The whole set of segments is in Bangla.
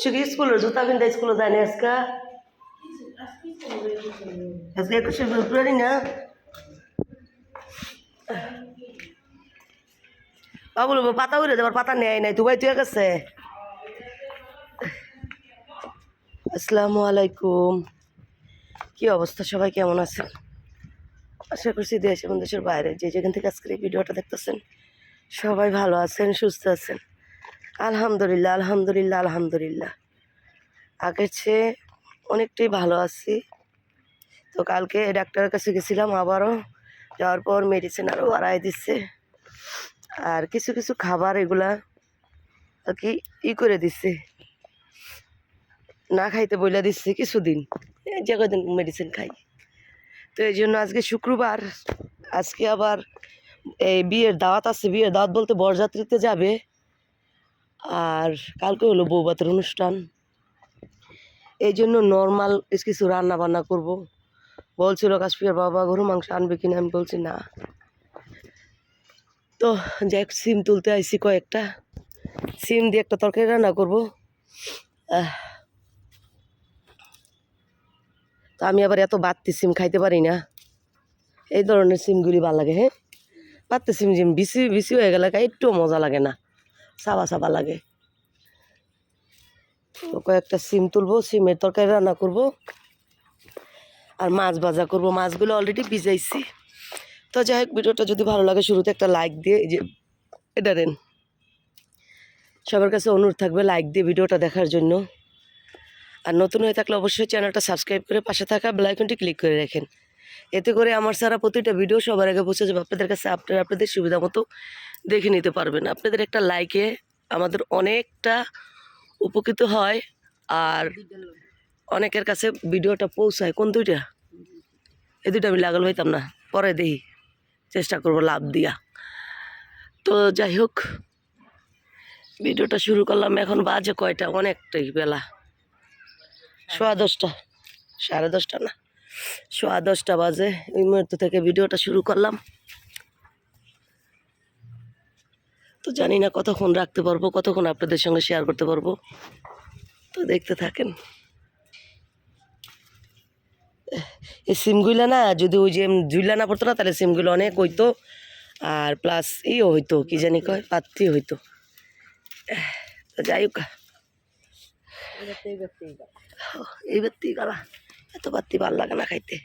সে কি স্কুলের জুতা কিনতে স্কুলে যায়নি আজকে? আজকে একুশে ফেব্রুয়ারি না পাতা উড়ে পাতা নেয় নাই, দুবাই তুই গেছে? আসসালামু আলাইকুম। কি অবস্থা সবাই, কেমন আছেন? আশা করছি দেশ এবং দেশের বাইরে, যে যেখান থেকে আজকের এই ভিডিওটা দেখতেছেন, সবাই ভালো আছেন, সুস্থ আছেন। আলহামদুলিল্লাহ আলহামদুলিল্লাহ আলহামদুলিল্লাহ। আগের চেয়ে অনেকটাই ভালো আছি। তো কালকে ডাক্তারের কাছে গেছিলাম আবারও। যাওয়ার পর মেডিসিন আরও বাড়াই দিচ্ছে। আর কিছু কিছু খাবার এগুলা আর কি ই করে দিচ্ছে। না খাইতে বইলা দিচ্ছে কিছুদিন। যে কদিন মেডিসিন খাই। তো এই জন্য আজকে শুক্রবার, আজকে আবার এই বিয়ের দাওয়াত আছে। বিয়ের দাওয়াত বলতে বরযাত্রীতে যাবে। আর কালকে হলো বৌবাতের অনুষ্ঠান। এই জন্য নর্মাল কিছু রান্না বান্না করব। বলছিল কাশ্মীর বাবা গরু মাংস আনবে কিনা? আমি বলছি, না। তো যাই সিম তুলতে আইসি কয়েকটা। সিম দিয়ে একটা তরকারি রান্না করব। তো আমি আবার এত বাত্তি সিম খাইতে পারি না। এই ধরনের সিমগুলি ভালো লাগে হ্যাঁ? বাত্তি সিম জিম বিসি বিসি হয়ে গেলে একটু মজা লাগে না। সাবা সাবা লাগে। কয়েকটা সিম তুলবো, সিমের তরকারি রান্না করব। আর মাছ ভাজা করব। মাছগুলো অলরেডি ভিজাইছি। তো যাই হোক, ভিডিওটা যদি ভালো লাগে শুরুতে একটা লাইক দিয়ে, এই যে এটা দেন। সবার কাছে অনুরোধ থাকবে লাইক দিয়ে ভিডিওটা দেখার জন্য। আর নতুন হয়ে থাকলে অবশ্যই চ্যানেলটা সাবস্ক্রাইব করে পাশে থাকা বেলাইকনটি ক্লিক করে রাখেন। এতে করে আমার সারা প্রতিটা ভিডিও সবার আগে পৌঁছে যাবে আপনাদের কাছে আপনারা আপনাদের সুবিধা মতো দেখে নিতে পারবেন। আপনাদের একটা লাইকে আমাদের অনেকটা উপকৃত হয় আর অনেকের কাছে ভিডিওটা পৌঁছায়। কোন দুইটা? এই দুইটা আমি লাগাল হইতাম না। পরে দেখি। চেষ্টা করব লাভ দিয়া। তো যাই হোক ভিডিওটা শুরু করলাম। এখন বাজে কয়টা? অনেকটাই বেলা। সোয়া দশটা। সাড়ে দশটা না? সোয়া দশটা বাজে ওই মুহূর্ত থেকে ভিডিওটা শুরু করলাম। তো জানি না কতক্ষণ রাখতে পারব কতক্ষণ আপনাদের সঙ্গে শেয়ার করতে পারব। তো দেখতে থাকেন। এই সিমগুলো না যদি ওই যে জুইলা না পড়তো না তাহলে সিমগুলো অনেক হইতো। আর প্লাস ইও হইতো কি জানি কয় পাত্রি হইতো। তো যাই হোক। এইবার বাত্তি গালা। এত বাত্তি ভালো লাগে না খাইতে।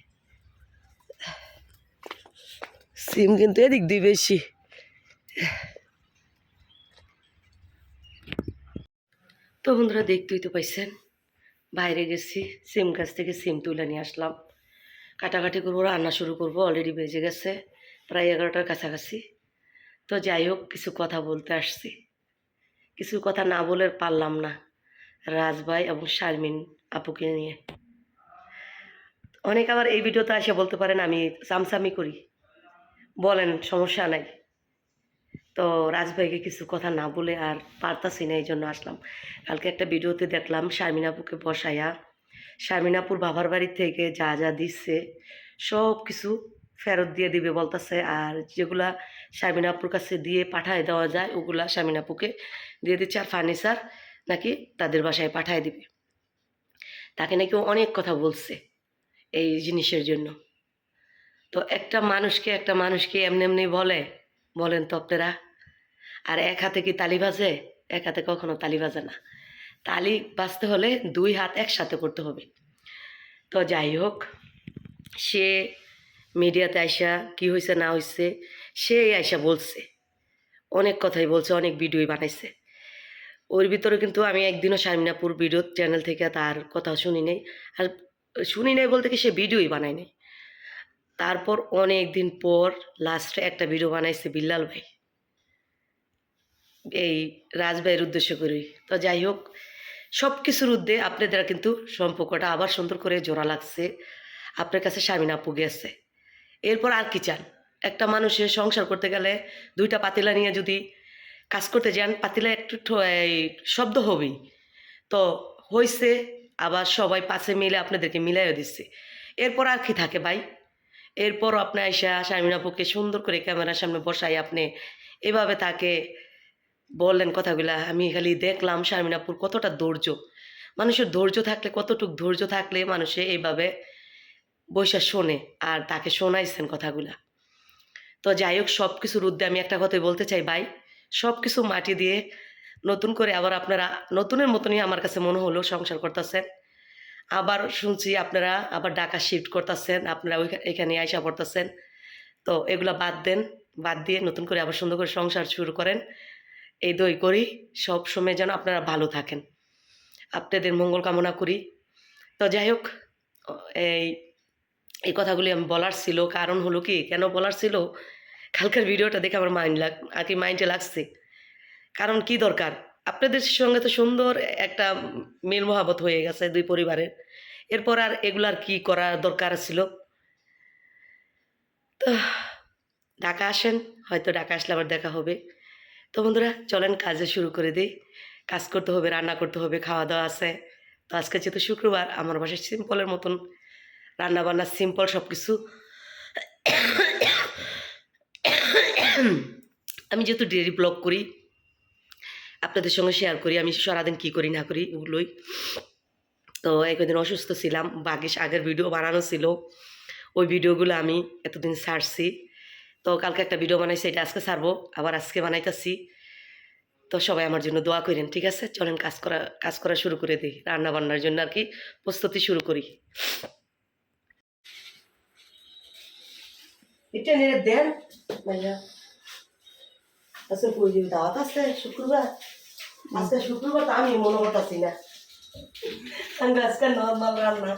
সিম কিন্তু এদিক দিয়ে বেশি। তো বন্ধুরা, দেখতেই তো পাইছেন, বাইরে গেছি, সিম গাছ থেকে সিম তুলে নিয়ে আসলাম। কাটাকাটি করব, রান্না শুরু করব অলরেডি বেজে গেছে, প্রায় এগারোটার কাছাকাছি। তো যাই হোক, কিছু কথা বলতে আসছি। কিছু কথা না বলে পারলাম না রাজভাই এবং শারমিন আপুকে নিয়ে। অনেক আবার এই ভিডিওতে এসে বলতে পারেন আমি চামচামি করি। বলেন, সমস্যা নাই। তো রাজভাইকে কিছু কথা না বলে আর পারতাছি না এই জন্য আসলাম। কালকে একটা ভিডিওতে দেখলাম শারমিন বসাইয়া বসায়া। শারমিন আপুর বাবার বাড়ি থেকে যা যা দিচ্ছে সব কিছু ফেরত দিয়ে দিবে বলতেছে। আর যেগুলা শারমিন আপুর কাছে দিয়ে পাঠায় দেওয়া যায়, ওগুলা শারমিন আপুকে দিয়ে দিচ্ছে। আর ফার্নিচার নাকি তাদের বাসায় পাঠায় দিবে। তাকে নাকি অনেক কথা বলছে। এই জিনিসের জন্য। তো একটা মানুষকে একটা মানুষকে এমনি এমনি বলে, বলেন তো আপনারা, আর এক হাতে কি তালি বাজে? এক হাতে কখনো তালি বাজে না। তালি বাজতে হলে দুই হাত একসাথে করতে হবে। তো যাই হোক, সে মিডিয়াতে আইসা কি হয়েছে না হয়েছে সে আইসা বলছে। অনেক কথাই বলছে, অনেক ভিডিওই বানাইছে। ওর ভিতরে কিন্তু আমি একদিনও শারমিনাপুর ভিডিও চ্যানেল থেকে তার কথা শুনি নাই। আর শুনি নাই বলতে কি সে ভিডিওই বানায় নাই। তারপর অনেক দিন পর লাস্টে একটা ভিডিও বানাইছে বিল্লাল ভাই। এই রাজভাইয়ের উদ্দেশ্য করেই। তো যাই হোক সব কিছুর উদ্দে আপনাদের কিন্তু সম্পর্কটা আবার সুন্দর করে জোড়া লাগছে। আপনার কাছে স্বামীন আপু গেছে এরপর আর কি চান? একটা মানুষের সংসার করতে গেলে দুইটা পাতিলা নিয়ে যদি কাজ করতে যান, পাতিলা একটু এই শব্দ হবেই। তো হয়েছে আবার সবাই পাশে মিলে আপনাদেরকে মিলাইও দিচ্ছে এরপর আর কি থাকে ভাই? এরপর আপনি আইসা শারমিন আপুকে সুন্দর করে ক্যামেরার সামনে বসাই আপনি এভাবে তাকে বললেন কথাগুলা, আমি খালি দেখলাম শারমিনাপুর কতটা ধৈর্য। মানুষের ধৈর্য থাকলে, কতটুক ধৈর্য থাকলে মানুষে এইভাবে বৈশা শোনে আর তাকে শোনাইছেন কথাগুলা। তো যাই হোক সব কিছুর উদ্দে আমি একটা কথাই বলতে চাই ভাই সব কিছু মাটি দিয়ে নতুন করে আবার আপনারা নতুনের মতনই আমার কাছে মনে হলো সংসার করতেছেন। আবার শুনছি আপনারা আবার ঢাকা শিফট করতেছেন, আপনারা ওই এখানে আইসা পড়তেছেন। তো এগুলা বাদ দেন, বাদ দিয়ে নতুন করে আবার সুন্দর করে সংসার শুরু করেন। এই দই করি, সব সময় যেন আপনারা ভালো থাকেন। আপনাদের মঙ্গল কামনা করি। তো যাই হোক এই এই কথাগুলি আমি বলার ছিল। কারণ হলো কি, কেন বলার ছিল? কালকের ভিডিওটা দেখে আমার মাইন্ড লাগ আর কি মাইন্ডে লাগছে। কারণ কি দরকার? আপনাদের সঙ্গে তো সুন্দর একটা মিল মহাবত হয়ে গেছে দুই পরিবারের। এরপর আর এগুলার কি করা দরকার ছিল? তো, ঢাকা আসেন, হয়তো ঢাকা আসলে আবার দেখা হবে। তো বন্ধুরা, চলেন কাজে শুরু করে দিই। কাজ করতে হবে, রান্না করতে হবে খাওয়া দাওয়া আছে। তো আজকে যেহেতু শুক্রবার, আমার বাসায় সিম্পলের মতন রান্না বান্না সিম্পল সব কিছু আমি যেহেতু ডেলি ব্লগ করি আপনাদের সঙ্গে শেয়ার করি, আমি সারাদিন কী করি, না করি ওগুলোই তো একদিন অসুস্থ ছিলাম বাকি আগের ভিডিও বানানো ছিল। ওই ভিডিওগুলো আমি এতদিন ছাড়ছি। তো কালকে একটা ভিডিও বানাইছি, এটা আজকে ছাড়বো, আবার আজকে বানাইতেছি। তো সবাই আমার জন্য দোয়া করেন, ঠিক আছে? চলেন কাজ করা কাজ করা শুরু করে দিই রান্না বান্নার জন্য আর কি, প্রস্তুতি শুরু করি। দেন, ভাইয়া। পুজো দাওয়াত শুক্রবার। আজকে শুক্রবার তো আমি মনে করতেছি না। আমি আজকে নর্মাল রান্না।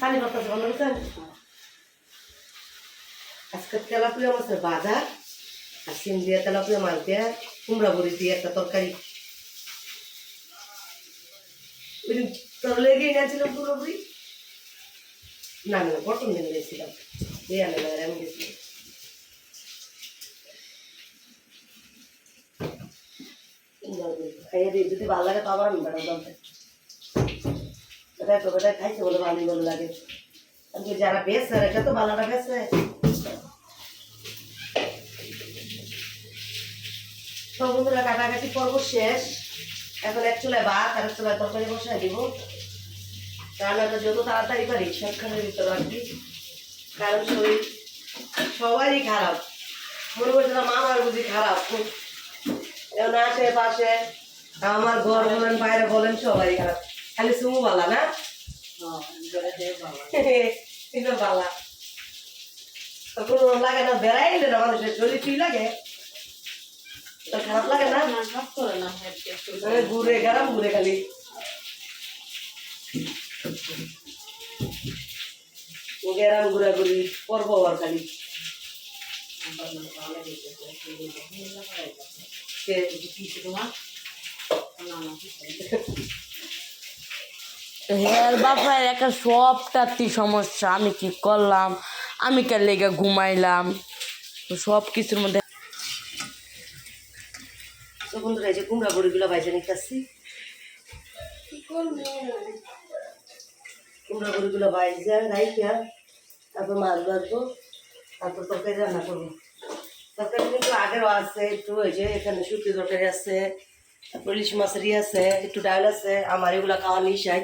পানি করতেছে মনে করছেন আজকে তেলাপুয়া মাছের বাজার, আর সিম দিয়ে তেলাপুয়া মাছ দিয়ে কুমড়া বড়ি দিয়ে একটা তরকারি। ওই তোর লেগে এনেছিলাম পুরোপুরি না না বটন দিন গেছিলাম দিয়ে আমি গেছিলাম যদি ভালো লাগে তো আবার আমি এটা তো বেটা খাইছে বলে ভালো ভালো লাগে। যারা বেচছে এটা তো ভালোটা বেচছে। তো বন্ধুরা, কাটাকাটি পর্ব শেষ। এখন এক চুলায় ভাত আর এক চুলায় তরকারি বসাই দিব। রান্নাটা যত তাড়াতাড়ি পারি সবখানের ভিতরে আর কি। কারণ শরীর সবারই খারাপ। মনে করছিলাম আমার বুঝি খারাপ, খুব এখন আশেপাশে আমার ঘর বলেন বাইরে বলেন সবারই খারাপ। খালি সুমু বালা না? কিন্তু বালা ওর লাগে না বেড়াইলে না মানুষের শরীর। লাগে? তো খারাপ লাগে না? মানে ঘুরে গেলাম ঘুরে খালি। গেরাম ঘুরাঘুরি করব আর খালি। হ্যাঁ বাপার একটা সবটাতি সমস্যা। আমি কি করলাম? আমি কার লেগে ঘুমাইলাম? সব কিছুর মধ্যে তো বন্ধুরা এই যে কুমড়া বড়িগুলো বাইজে নিতেছি। কুমড়া বড়িগুলো বাইজে রাইখা তারপর মাছ ভাজবো তারপর তরকারি রান্না করব। তরকারি কিন্তু আগেরও আছে, একটু ওই যে এখানে শুটকি তরকারি আছে, তারপর ইলিশ মাছেরই আছে, একটু ডাল আছে, আমার এগুলা খাওয়া নিশাই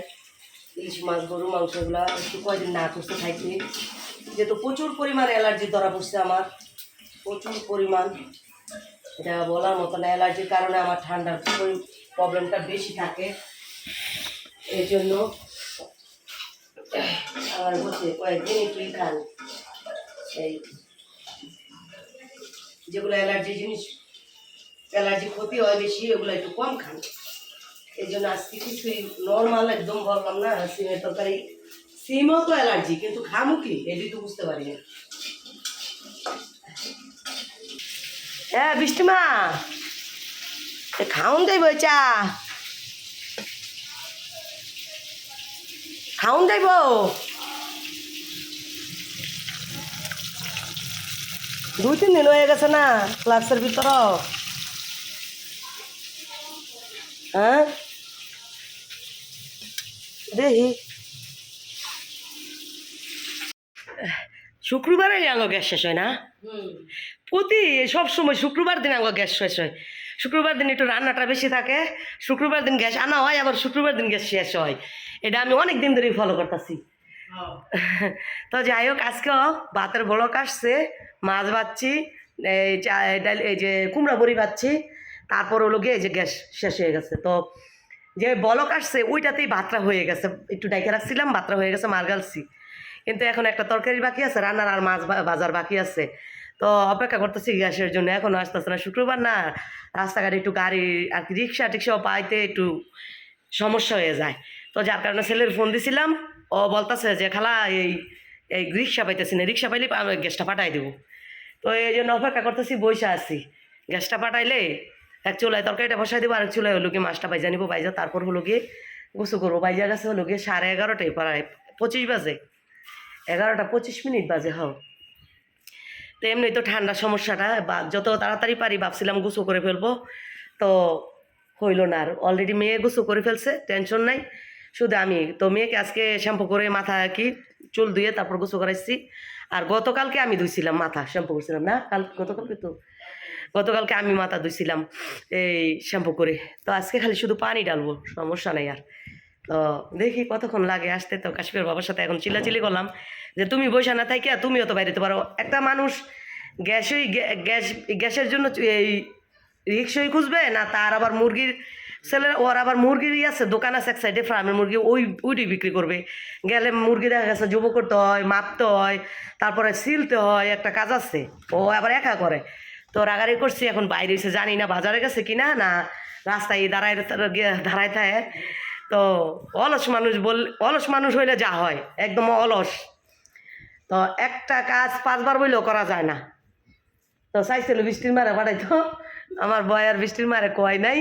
ইলিশ মাছ, গরু মাংস এগুলা একটু কয়দিন না করতে খাইছি যেহেতু প্রচুর পরিমাণ অ্যালার্জি ধরা পড়ছে আমার, প্রচুর পরিমাণ। এটা বলার মতো না, অ্যালার্জির কারণে আমার ঠান্ডার প্রবলেমটা বেশি থাকে। এই জন্য আমার বলছে কয়েকদিন একটু খান। এই যেগুলো অ্যালার্জি জিনিস, অ্যালার্জি ক্ষতি হয় বেশি ওগুলো একটু কম খান। এই জন্য আজকে কিছুই নর্মাল একদম বললাম না, সিমের তরকারি। সিমও তো অ্যালার্জি, কিন্তু খামু কি? এটি তো বুঝতে পারি না। হ্যাঁ বৃষ্টিমা খাউন যাইব চা। খাউন যাইব দুই তিন দিন হয়ে গেছে না ক্লাসের ভিতর হ্যাঁ? দেখি। শুক্রবারে গেল গ্যাস শেষ হয় না? প্রতি সব সময় শুক্রবার দিন আমার গ্যাস শেষ হয়। শুক্রবার দিন একটু রান্নাটা বেশি থাকে শুক্রবার দিন গ্যাস আনা হয় আবার শুক্রবার দিন গ্যাস শেষ হয়। এটা আমি অনেক দিন ধরেই ফলো করতেছি। তো যাই হোক আজকেও ভাতের বলক আসছে। মাছ ভাজছি, এই চা- এই যে কুমড়া বড়ি ভাজছি, তারপর হলো গিয়ে যে গ্যাস শেষ হয়ে গেছে। তো যে বলক আসছে, ওইটাতেই ভাতটা হয়ে গেছে। একটু ডাইকে রাখছিলাম, ভাতটা হয়ে গেছে মার গালছি। কিন্তু এখন একটা তরকারি বাকি আছে, রান্নার আর মাছ বাজার বাকি আছে। তো অপেক্ষা করতেছি গ্যাসের জন্য এখনও আসতেছে না, শুক্রবার না। রাস্তাঘাটে একটু গাড়ি আর কি, রিক্সা টিক্সাও পাইতে একটু সমস্যা হয়ে যায়। তো যার কারণে ছেলের ফোন দিছিলাম, ও বলতেছে যে, খালা, এই এই রিক্সা পাইতেছি না, রিক্সা পাইলে গ্যাসটা পাঠাই দেবো। তো এই জন্য অপেক্ষা করতেছি বসে আছি। গ্যাসটা পাঠাইলে এক চুলায় তরকারিটা বসাই দেবো আর এক চুলায় হলো গিয়ে মাছটা বাইজা নিবো বাইজা তারপর হলো গিয়ে গোসু করব। বাইজা গেছে হলো গিয়ে সাড়ে এগারোটায়, প্রায় পঁচিশ বাজে। এগারোটা পঁচিশ মিনিট বাজে, হও। তো এমনি তো ঠান্ডার সমস্যাটা, বা যত তাড়াতাড়ি পারি ভাবছিলাম গুছু করে ফেলব, তো হইল না আর। অলরেডি মেয়ে গুছু করে ফেলছে টেনশন নাই। শুধু আমি, তো মেয়েকে আজকে শ্যাম্পু করে মাথা কি চুল ধুয়ে তারপর গোসু করাইছি। আর গতকালকে আমি ধুইছিলাম মাথা, শ্যাম্পু করছিলাম, না? কাল, গতকালকে তো? গতকালকে আমি মাথা ধুইছিলাম এই শ্যাম্পু করে। তো আজকে খালি শুধু পানি ডালবো সমস্যা নেই আর। তো দেখি কতক্ষণ লাগে আসতে। তো কাশ্মীর বাবার সাথে এখন চিল্লাচিল্লি করলাম যে, তুমি বসে না থাকি তুমিও তো বাইরে বাইরেতে পারো। একটা মানুষ গ্যাসই গ্যা- গ্যাস, গ্যাসের জন্য এই রিক্সই খুঁজবে না তার আবার মুরগির ছেলের ওর আবার মুরগির ই আছে, দোকান আছে এক সাইডে ফার্মের মুরগি, ওই ওইটি বিক্রি করবে। গেলে মুরগি দেখা গেছে যুব করতে হয় মাপতে হয়, তারপরে সিলতে হয়, একটা কাজ আছে। ও আবার একা করে। তো রাগারি করছি, এখন বাইরে এসে জানি না বাজারে গেছে কিনা, না না রাস্তায় দাঁড়ায় দাঁড়ায় থাকে। তো অলস মানুষ বল, অলস মানুষ হইলে যা হয়, একদম অলস। তো একটা কাজ পাঁচবার বইলেও করা যায় না। তো চাইছিল বৃষ্টির মারে পাঠাইতো, আমার বয় আর বৃষ্টির মারে কয় নাই।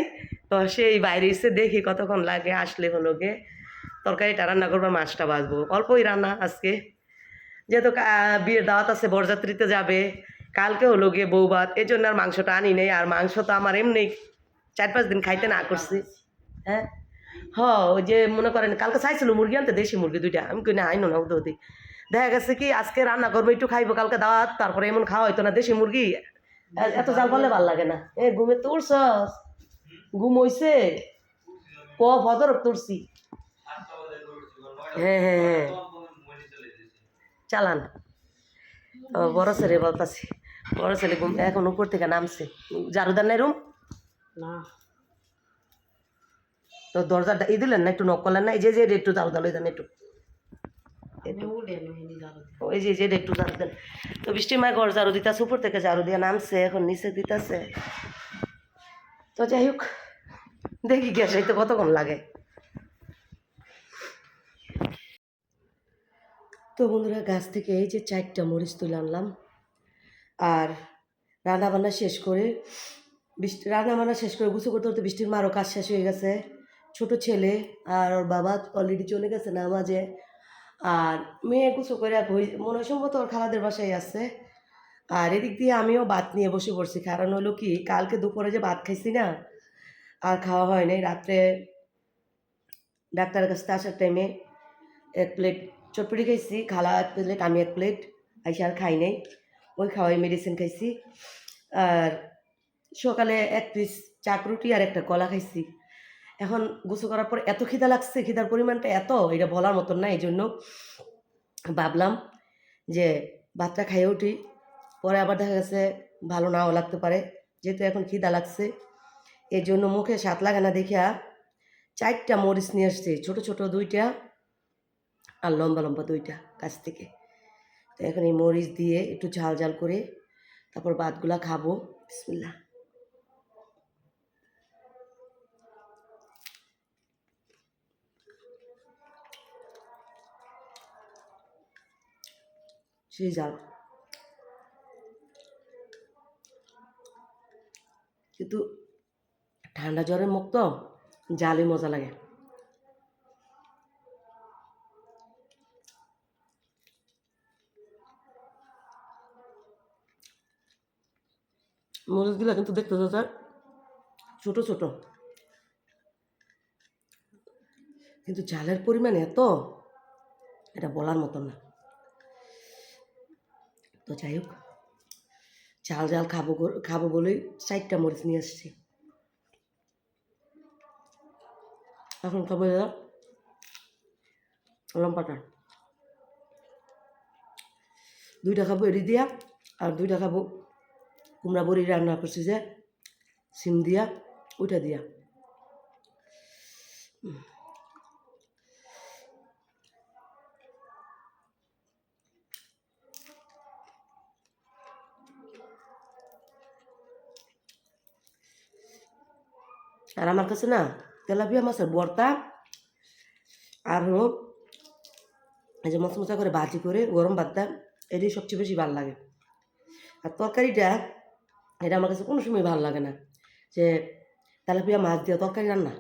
তো সেই বাইরে এসে দেখি কতক্ষণ লাগে, আসলে হলো গে তরকারিটা রান্না করবার মাছটা বাজবো অল্পই রান্না আজকে। যেহেতু বিয়ের দাওয়াত আছে, বরযাত্রীতে যাবে। কালকে হলো গিয়ে বউ ভাত এই জন্য আর মাংসটা আনি নেই। আর মাংস তো আমার এমনি চার পাঁচ দিন খাইতে না করছি। হ্যাঁ? হ, ওই যে মনে করেন, কালকে চাইছিল মুরগি আনতে, দেশি মুরগি দুইটা। আমি কই, না, আইনো না ওদের ওদের দেখা গেছে কি, আজকে রান্না করব, একটু খাইবো, কালকে দাওয়াত, তারপরে এমন খাওয়া হইতো না, দেশি মুরগি। এত জাল করলে ভালো লাগে না। এ, ঘুমে তুলছস ঘুম হইছে? ক ফদর তুলছি হ্যাঁ হ্যাঁ হ্যাঁ। চালান। বড় ছেলে বলতাছি। বড় ছেলে ঘুম এখন উপর থেকে নামছে। জারুদার নাই রুম? না। তো দরজাটা ই দিলেন না একটু নক করলেন না? এই যে যে একটু জারুদা লই দেন একটু। ওই যে যে একটু জারু দেন। তো বৃষ্টি মায় ঘর ঝাড়ু দিতেছে উপর থেকে ঝাড়ু দিয়ে নামছে এখন নিচে দিতেছে। তো যাই হোক, দেখি গ্যাস তো কতক্ষণ লাগে। তো বন্ধুরা, গাছ থেকে এই যে চারটা মরিচ তুলে আনলাম। আর রান্না বান্না শেষ করে বৃষ্টি রান্না বান্না শেষ করে গুছু করতে করতে বৃষ্টির মারও কাজ শেষ হয়ে গেছে। ছোট ছেলে আর ওর বাবা অলরেডি চলে গেছে নামাজে। আর মেয়ে গুছু করে মনে সম্ভবত ওর খালাদের বাসায় আছে। আর এদিক দিয়ে আমিও ভাত নিয়ে বসে পড়ছি। কারণ হলো কি, কালকে দুপুরে যে ভাত খাইছি না, আর খাওয়া হয় নাই। রাত্রে ডাক্তারের কাছে আসার টাইমে এক প্লেট চটপটি খাইছি, খালা এক প্লেট আমি এক প্লেট আইসা আর খাই নাই। ওই খাওয়াই মেডিসিন খাইছি। আর সকালে এক পিস চাকরুটি আর একটা কলা খাইছি। এখন গোসল করার পর এত খিদা লাগছে, খিদার পরিমাণটা এত, এটা বলার মতন না এই জন্য ভাবলাম যে ভাতটা খাইয়ে উঠি। পরে আবার দেখা গেছে ভালো নাও লাগতে পারে, যেহেতু এখন খিদা লাগছে। এই জন্য মুখে স্বাদ লাগে না দেখিয়া চারটা মরিচ নিয়ে আসছে, ছোট ছোট দুইটা আর লম্বা লম্বা দুইটা কাছ থেকে। তো এখন এই মরিচ দিয়ে একটু ঝাল ঝাল করে তারপর ভাতগুলা খাব। বিসমিল্লাহ। সেই জাল কিন্তু ঠান্ডা জ্বরের মুখ তো জালই মজা লাগে। মরিচগুলো কিন্তু দেখতে চাচা ছোট ছোট। কিন্তু জালের পরিমাণ এত, এটা বলার মতন না। তো যাই হোক ঝাল ঝাল খাব খাব বলেই চারটা মরিচ নিয়ে আসছি। এখন খাব এরা লম্বাটা দুইটা খাব এড়ি দিয়া আর দুইটা খাব কুমড়া বড়ি রান্না করছি যে, সিম দিয়া, ওইটা দিয়া। আর আমার কাছে না তেলাপিয়া মাছের বর্তা আর হলো এই যে মশমশা করে ভাজি করে গরম ভাতটা এটাই সবচেয়ে বেশি ভালো লাগে আর তরকারিটা এটা আমার কাছে কোনো সময় ভালো লাগে না যে তেলাপিয়া মাছ দিয়ে তরকারি রান্না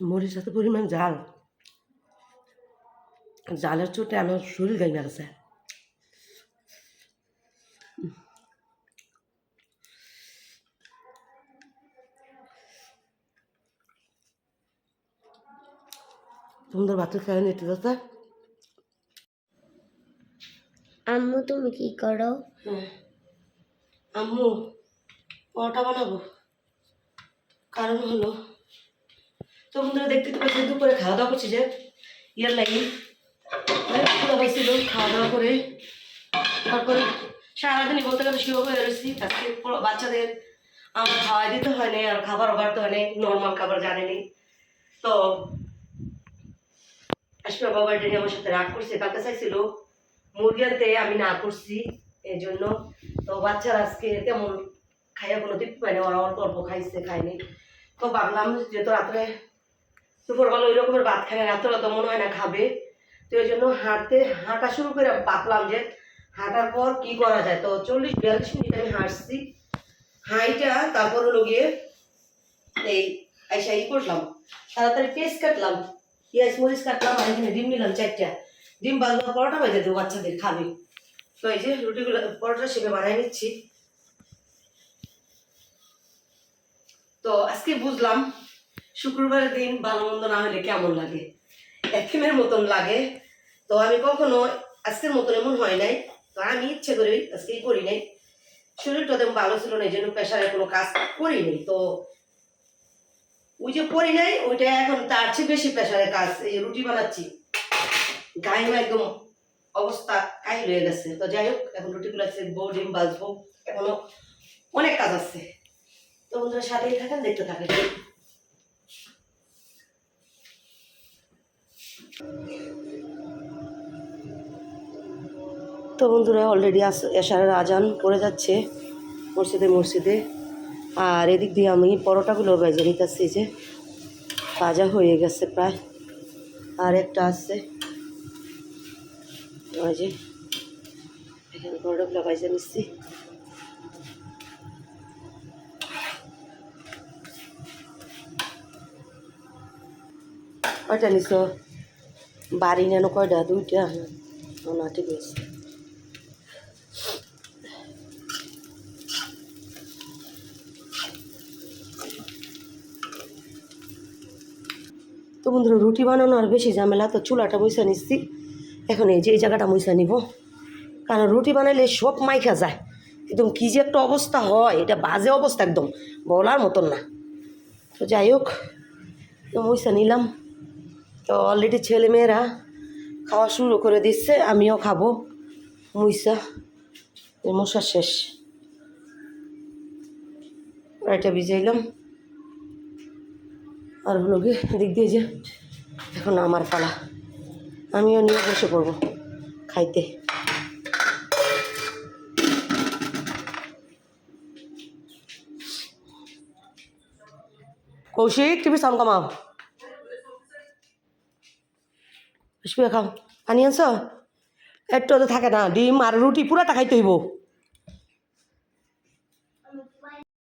মরিচ এত পরিমাণ জাল। জালের চোটে আমার শরীর গাই গেছে তোমাদের বাচ্চা খেয়ে নিতে যাচ্ছে? আম্মু তুমি কি করো? আম্মু পরোটা বানাবো। কারণ হলো তোমরা দেখতে তো পাচ্ছি দুপুরে খাওয়া দাওয়া করছি যে, ইয়ার লাগি। পুরো পাইছিল খাওয়া দাওয়া করে। তারপরে সারাদিনই বলতে গেলে শুয়ে হয়ে রয়েছি। আজকে বাচ্চাদের আমার খাওয়াই দিতে হয় নাই, আর খাবার অভাব তো হয় নাই নর্মাল খাবার জানেনি তো আসলে বাবা ডেনি আমার সাথে রাগ করছে, কালকে চাইছিল মুরগি আনতে, আমি না করছি, এই জন্য। তো বাচ্চারা আজকে তেমন খাইয়া কোনো তৃপ্তি পায়নি ওরা অল্প অল্প খাইছে, খায়নি। তো ভাবলাম যেহেতু রাত্রে দুপুরবেলা ওই রকমের ভাত খায় রাত্রে তো মনে হয় না খাবে। তো এই জন্য হাঁটতে, হাঁটা শুরু করে ভাবলাম যে হাঁটার পর কি করা যায়? তো চল্লিশ, বিয়াল্লিশ মিনিট আমি হাঁটছি। হাঁইটা তারপর হলো গিয়ে এই আইসা ই করলাম। তাড়াতাড়ি পেস্ট কাটলাম। পেঁয়াজ, মরিচ কাটলাম আর এখানে ডিম নিলাম চারটা। ডিম বাজবা পরোটা বাজে দেবো, বাচ্চাদের খাবে। তো এই যে রুটিগুলো, পরোটা সেটা বানাই নিচ্ছি। তো আজকে বুঝলাম শুক্রবারের দিন ভালো মন্দ না হলে কেমন লাগে? একদিনের মতন লাগে। তো আমি কখনো আজকের মতন এমন হয় নাই। তো আমি ইচ্ছে করি আজকে করি নাই। শরীরটা তেমন ভালো ছিল না, এই জন্য প্রেশারে কোনো কাজ করিনি। তো ওই যে করি নাই, ওইটা এখন তার চেয়ে বেশি প্রেশারের কাজ। এই রুটি বানাচ্ছি গায়ে একদম অবস্থা কাই হয়ে গেছে। তো যাই হোক, এখন রুটিগুলো সেকবো ডিম বাজবো এখনও অনেক কাজ আছে। তো বন্ধুরা সাথেই থাকেন, দেখতে থাকেন। তো বন্ধুরা অলরেডি এশারের আজান পড়ে যাচ্ছে মসজিদে মসজিদে। আর এদিক দিয়ে আমি পরোটাগুলো বেজে নিতেছি যে ভাজা হয়ে গেছে প্রায়। আর একটা আছে পরোটাগুলো ভাজা নিচ্ছি। কয়টা নিছ। বাড়ি নেন কয়টা? দুইটা। না ঠিক আছে। তো বন্ধুরা, রুটি বানানো আর বেশি ঝামেলা, তো চুলাটা মইসা নিচ্ছি। এখন এই যে, এই জায়গাটা মইসা নিব। কারণ রুটি বানাইলে সব মাইখা যায়। একদম কী যে একটা অবস্থা হয়, এটা বাজে অবস্থা একদম। বলার মতন না। তো যাই হোক মইসা নিলাম। তো অলরেডি ছেলে মেয়েরা খাওয়া শুরু করে দিচ্ছে, আমিও খাব। মুইসা মশা শেষ। এটা ভিজাইলাম। আর হলো গিয়ে দিক দিয়ে যে এখন আমার পালা। আমিও নিয়ে বসে পড়ব খাইতে। কৌশিক টিভি সাউন্ড কমাও। পুষ্পি খাও। পানি আনছ? একটু তো থাকে না ডিম আর রুটি পুরাটা খাইতে হইব